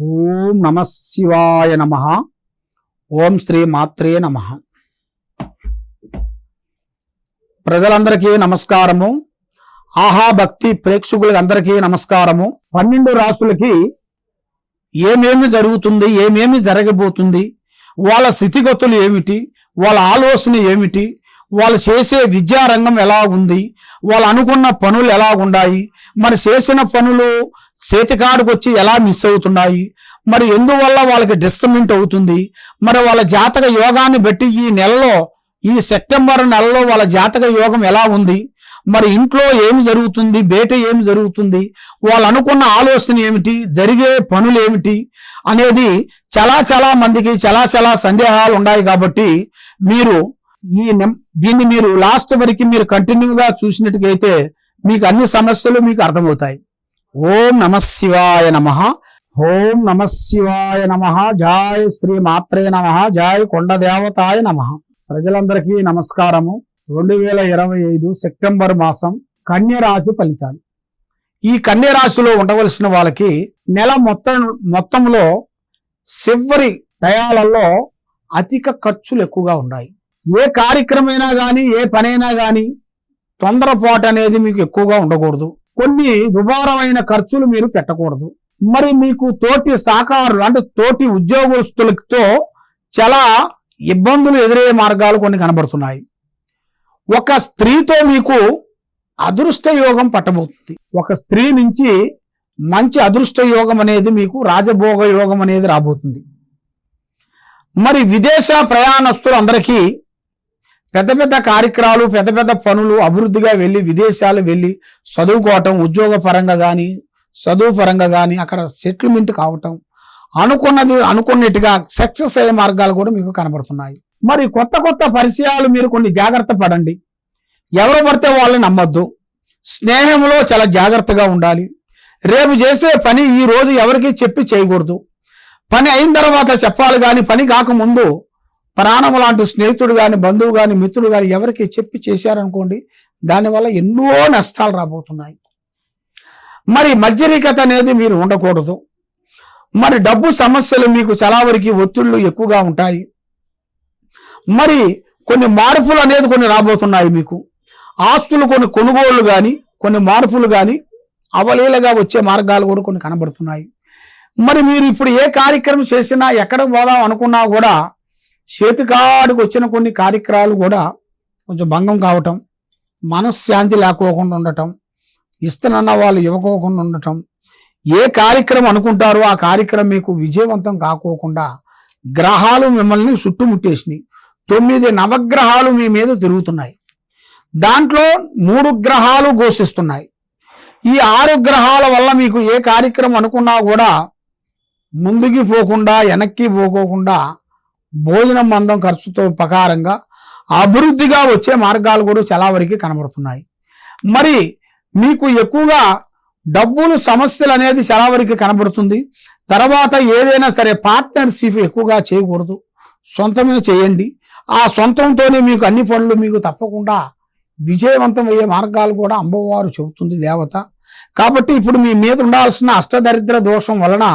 ఓం నమ శివాయ నమ. ఓం శ్రీ మాత్రే నమ. ప్రజలందరికీ నమస్కారము. ఆహా భక్తి ప్రేక్షకులందరికీ నమస్కారము. పన్నెండు రాసులకి ఏమేమి జరుగుతుంది ఏమేమి జరగబోతుంది వాళ్ళ స్థితిగతులు ఏమిటి వాళ్ళ ఆలోచన ఏమిటి వాళ్ళు చేసే విద్యారంగం ఎలా ఉంది వాళ్ళు అనుకున్న పనులు ఎలా ఉన్నాయి మరి చేసిన పనులు చేతికాడికి వచ్చి ఎలా మిస్ అవుతున్నాయి? మరి ఎందువల్ల వాళ్ళకి డిస్టర్బెంట్ అవుతుంది? మరి వాళ్ళ జాతక యోగాన్ని బట్టి ఈ నెలలో ఈ సెప్టెంబర్ నెలలో వాళ్ళ జాతక యోగం ఎలా ఉంది? మరి ఇంట్లో ఏమి జరుగుతుంది? బయట ఏమి జరుగుతుంది? వాళ్ళు అనుకున్న ఆలోచన ఏమిటి? జరిగే పనులు ఏమిటి? అనేది చాలా చాలా మందికి చాలా చాలా సందేహాలు ఉన్నాయి కాబట్టి మీరు ఈ దీన్ని మీరు లాస్ట్ వరకు మీరు కంటిన్యూగా చూసినట్టుగైతే మీకు అన్ని సమస్యలు మీకు అర్థమవుతాయి. ఓం నమ శివాయ నమ. ఓం నమ శివాయ నమ. జాయ్ శ్రీ మాత్రే నమ. జాయ్ కొండ దేవతాయ నమ. ప్రజలందరికీ నమస్కారము. రెండు వేల ఇరవై ఐదు సెప్టెంబర్ మాసం కన్య రాశి ఫలితాలు. ఈ కన్య రాశిలో ఉండవలసిన వాళ్ళకి నెల మొత్తం మొత్తంలో చివరి టయాలలో అధిక ఖర్చులు ఎక్కువగా ఉన్నాయి. ఏ కార్యక్రమైనా కానీ ఏ పనైనా కానీ తొందరపాటు అనేది మీకు ఎక్కువగా ఉండకూడదు. కొన్ని దుబారమైన ఖర్చులు మీరు పెట్టకూడదు. మరి మీకు తోటి సహకారులు అంటే తోటి ఉద్యోగస్తులతో చాలా ఇబ్బందులు ఎదురయ్యే మార్గాలు కొన్ని కనబడుతున్నాయి. ఒక స్త్రీతో మీకు అదృష్ట యోగం పట్టబోతుంది. ఒక స్త్రీ నుంచి మంచి అదృష్ట యోగం అనేది మీకు రాజభోగ యోగం అనేది రాబోతుంది. మరి విదేశ ప్రయాణస్తులు అందరికీ పెద్ద పెద్ద కార్యక్రమాలు పెద్ద పెద్ద పనులు అభివృద్ధిగా వెళ్ళి విదేశాలు వెళ్ళి చదువుకోవటం ఉద్యోగ పరంగా కానీ చదువు పరంగా కానీ అక్కడ సెటిల్మెంట్ కావటం అనుకున్నది అనుకున్నట్టుగా సక్సెస్ అయ్యే మార్గాలు కూడా మీకు కనబడుతున్నాయి. మరి కొత్త కొత్త పరిచయాలు మీరు కొన్ని జాగ్రత్త పడండి. ఎవరు పడితే వాళ్ళని నమ్మొద్దు. స్నేహంలో చాలా జాగ్రత్తగా ఉండాలి. రేపు చేసే పని ఈ రోజు ఎవరికి చెప్పి చేయకూడదు. పని అయిన తర్వాత చెప్పాలి కానీ పని కాకముందు ప్రాణం లాంటి స్నేహితుడు కానీ బంధువు కానీ మిత్రుడు కానీ ఎవరికి చెప్పి చేశారనుకోండి దానివల్ల ఎన్నో నష్టాలు రాబోతున్నాయి. మరి మధ్యరికత అనేది మీరు ఉండకూడదు. మరి డబ్బు సమస్యలు మీకు చాలా వరకు ఒత్తిళ్ళు ఎక్కువగా ఉంటాయి. మరి కొన్ని మార్పులు అనేది కొన్ని రాబోతున్నాయి మీకు. ఆస్తులు కొన్ని కొనుగోళ్ళు కానీ కొన్ని మార్పులు కానీ అవలీలగా వచ్చే మార్గాలు కూడా కొన్ని కనబడుతున్నాయి. మరి మీరు ఇప్పుడు ఏ కార్యక్రమం చేసినా ఎక్కడ పోదాం అనుకున్నా కూడా చేతికాడికి వచ్చిన కొన్ని కార్యక్రమాలు కూడా కొంచెం భంగం కావటం మనశ్శాంతి లేకోకుండా ఉండటం ఇస్తున్న వాళ్ళు ఇవ్వకోకుండా ఉండటం ఏ కార్యక్రమం అనుకుంటారో ఆ కార్యక్రమం మీకు విజయవంతం కాకోకుండా గ్రహాలు మిమ్మల్ని చుట్టుముట్టేసినాయి. తొమ్మిది నవగ్రహాలు మీ మీద తిరుగుతున్నాయి. దాంట్లో మూడు గ్రహాలు ఘోషిస్తున్నాయి. ఈ ఆరు గ్రహాల వల్ల మీకు ఏ కార్యక్రమం అనుకున్నా కూడా ముందుకి పోకుండా వెనక్కి పోకోకుండా భోజనం మందం ఖర్చుతో ప్రకారంగా అభివృద్ధిగా వచ్చే మార్గాలు కూడా చాలా వరకు కనబడుతున్నాయి. మరి మీకు ఎక్కువగా డబ్బులు సమస్యలు అనేది చాలా వరకు కనబడుతుంది. తర్వాత ఏదైనా సరే పార్ట్నర్షిప్ ఎక్కువగా చేయకూడదు. సొంతమే చేయండి. ఆ సొంతంతోనే మీకు అన్ని పనులు మీకు తప్పకుండా విజయవంతం అయ్యే మార్గాలు కూడా అమ్మవారు చెబుతుంది దేవత. కాబట్టి ఇప్పుడు మీ మీద ఉండాల్సిన అష్టదరిద్ర దోషం వలన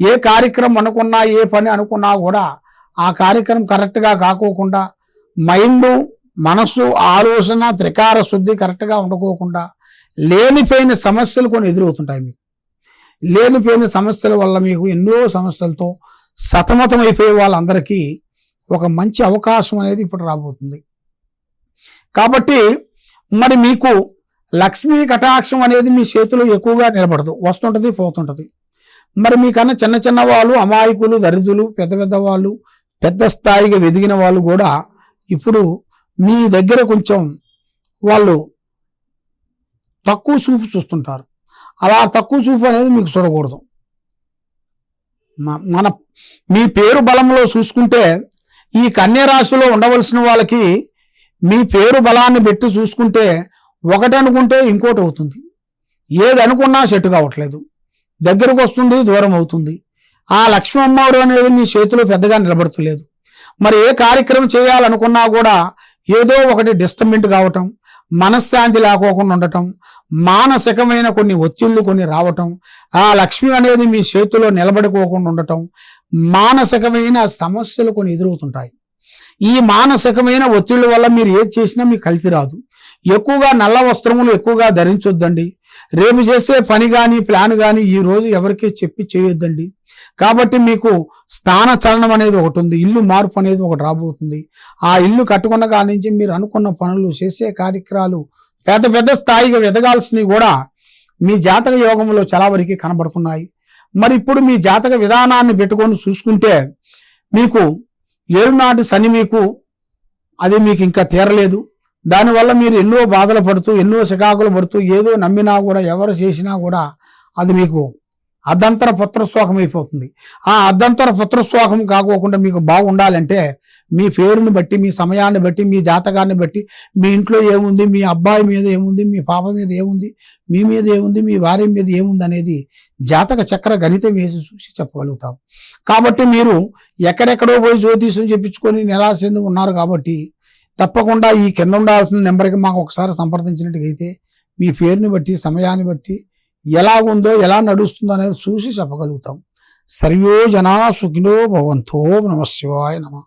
ఏ కార్యక్రమం అనుకున్నా ఏ పని అనుకున్నా కూడా ఆ కార్యక్రమం కరెక్ట్గా కాకోకుండా మైండ్ మనస్సు ఆలోచన త్రికార శుద్ధి కరెక్ట్గా ఉండకోకుండా లేనిపోయిన సమస్యలు కొన్ని ఎదురవుతుంటాయి మీకు. లేనిపోయిన సమస్యల వల్ల మీకు ఎన్నో సమస్యలతో సతమతమైపోయే వాళ్ళందరికీ ఒక మంచి అవకాశం అనేది ఇప్పుడు రాబోతుంది. కాబట్టి మరి మీకు లక్ష్మీ కటాక్షం అనేది మీ చేతిలో ఎక్కువగా నిలబడదు వస్తుంటది పోతుంటుంది. మరి మీకన్నా చిన్న చిన్న వాళ్ళు అమాయకులు దరిద్రులు పెద్ద పెద్ద వాళ్ళు పెద్ద స్థాయిగా ఎదిగిన వాళ్ళు కూడా ఇప్పుడు మీ దగ్గర కొంచెం వాళ్ళు తక్కువ చూపు చూస్తుంటారు. అలా తక్కువ చూపు అనేది మీకు చూడకూడదు. మన మీ పేరు బలంలో చూసుకుంటే ఈ కన్యరాశిలో ఉండవలసిన వాళ్ళకి మీ పేరు బలాన్ని పెట్టి చూసుకుంటే ఒకటి అనుకుంటే ఇంకోటి అవుతుంది. ఏది అనుకున్నా సెట్ కావట్లేదు. దగ్గరకు వస్తుంది దూరం అవుతుంది. ఆ లక్ష్మీ అమ్మవారు అనేది మీ చేతిలో పెద్దగా నిలబడుతులేదు. మరి ఏ కార్యక్రమం చేయాలనుకున్నా కూడా ఏదో ఒకటి డిస్టర్బెంట్ కావటం మనశ్శాంతి లేకోకుండా ఉండటం మానసికమైన కొన్ని ఒత్తిళ్ళు కొన్ని రావటం ఆ లక్ష్మి అనేది మీ చేతిలో నిలబడుకోకుండా ఉండటం మానసికమైన సమస్యలు కొన్ని ఎదురవుతుంటాయి. ఈ మానసికమైన ఒత్తిళ్ళ వల్ల మీరు ఏది చేసినా మీకు కలిసి రాదు. ఎక్కువగా నల్ల వస్త్రములు ఎక్కువగా ధరించొద్దండి. రేపు చేసే పని కానీ ప్లాన్ కానీ ఈరోజు ఎవరికీ చెప్పి చేయొద్దండి. కాబట్టి మీకు స్థాన చలనం అనేది ఒకటి ఉంది ఇల్లు మార్పు అనేది ఒకటి రాబోతుంది. ఆ ఇల్లు కట్టుకున్న కాడి నుంచి మీరు అనుకున్న పనులు చేసే కార్యక్రమాలు పెద్ద పెద్ద స్థాయిగా ఎదగాల్సినవి కూడా మీ జాతక యోగంలో చాలా వరకు కనబడుతున్నాయి. మరి ఇప్పుడు మీ జాతక విధానాన్ని పెట్టుకొని చూసుకుంటే మీకు ఏరునాటి శని మీకు అది మీకు ఇంకా తీరలేదు. దానివల్ల మీరు ఎన్నో బాధలు పడుతూ ఎన్నో చికాకులు పడుతూ ఏదో నమ్మినా కూడా ఎవరు చేసినా కూడా అది మీకు అర్ధంతర పుత్రస్వాహం అయిపోతుంది. ఆ అర్ధంతర పుత్రస్వాహం కాకోకుండా మీకు బాగుండాలంటే మీ పేరుని బట్టి మీ సమయాన్ని బట్టి మీ జాతకాన్ని బట్టి మీ ఇంట్లో ఏముంది మీ అబ్బాయి మీద ఏముంది మీ పాప మీద ఏముంది మీ మీద ఏముంది మీ భార్య మీద ఏముంది అనేది జాతక చక్ర గణితం వేసి చూసి చెప్పగలుగుతాం. కాబట్టి మీరు ఎక్కడెక్కడో పోయి జ్యోతిష్యం చెప్పించుకొని నిరాశ ఉన్నారు కాబట్టి తప్పకుండా ఈ కింద ఉండాల్సిన నెంబర్కి మాకు ఒకసారి సంప్రదించినట్టుగైతే మీ పేరుని బట్టి సమయాన్ని బట్టి ఎలా ఉందో ఎలా నడుస్తుందో అనేది చూసి చెప్పగలుగుతాం. సర్వో జనా సుఖినో భవంతో నమ శివాయ నమ.